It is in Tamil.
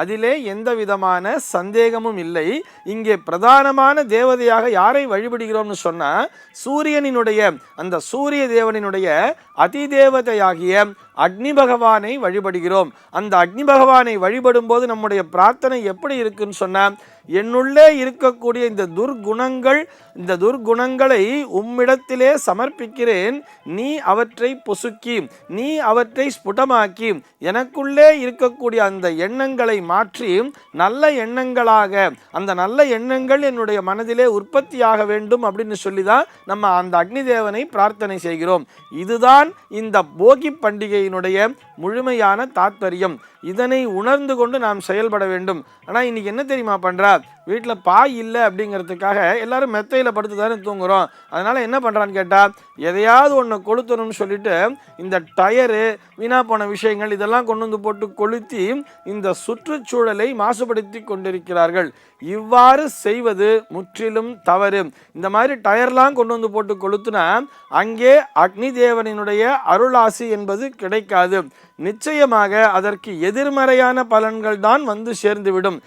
அதிலே எந்த விதமான சந்தேகமும் இல்லை. இங்கே பிரதானமான தேவதையாக யாரை வழிபடுகிறோம்னு சொன்னால் சூரியனினுடைய அந்த சூரிய தேவனினுடைய அதிதேவதையாகிய அக்னி பகவானை வழிபடுகிறோம். அந்த அக்னி பகவானை வழிபடும் போது நம்முடைய பிரார்த்தனை எப்படி இருக்குன்னு சொன்னா என்னுள்ளே இருக்கக்கூடிய இந்த துர்குணங்கள் இந்த துர்குணங்களை உம்மிடத்திலே சமர்ப்பிக்கிறேன். நீ அவற்றை பொசுக்கி நீ அவற்றை ஸ்புடமாக்கி எனக்குள்ளே இருக்கக்கூடிய அந்த எண்ணங்களை மாற்றி நல்ல எண்ணங்களாக அந்த நல்ல எண்ணங்கள் என்னுடைய மனதிலே உற்பத்தியாக வேண்டும் அப்படின்னு சொல்லி தான் நம்ம அந்த அக்னி தேவனை பிரார்த்தனை செய்கிறோம். இதுதான் இந்த போகி பண்டிகையினுடைய முழுமையான தாத்பரியம். இதனை உணர்ந்து கொண்டு நாம் செயல்பட வேண்டும். ஆனால் இன்னைக்கு என்ன தெரியுமா பண்ணுறா வீட்டில் பாய் இல்லை அப்படிங்கிறதுக்காக எல்லாரும் மெத்தையில் படுத்து தானே தூங்குறோம். அதனால என்ன பண்ணுறான்னு கேட்டால் எதையாவது ஒன்று கொளுத்தணும்னு சொல்லிட்டு இந்த டயரு வீணா போன விஷயங்கள் இதெல்லாம் கொண்டு வந்து போட்டு கொளுத்தி இந்த சுற்றுச்சூழலை மாசுபடுத்தி கொண்டிருக்கிறார்கள். இவ்வாறு செய்வது முற்றிலும் தவறு. இந்த மாதிரி டயர்லாம் கொண்டு வந்து போட்டு கொளுத்துனா அங்கே அக்னி தேவனினுடைய அருளாசி என்பது கிடைக்காது. நிச்சயமாக அதற்கு எதிர்மறையான பலன்கள் தான் வந்து சேர்ந்துவிடும்.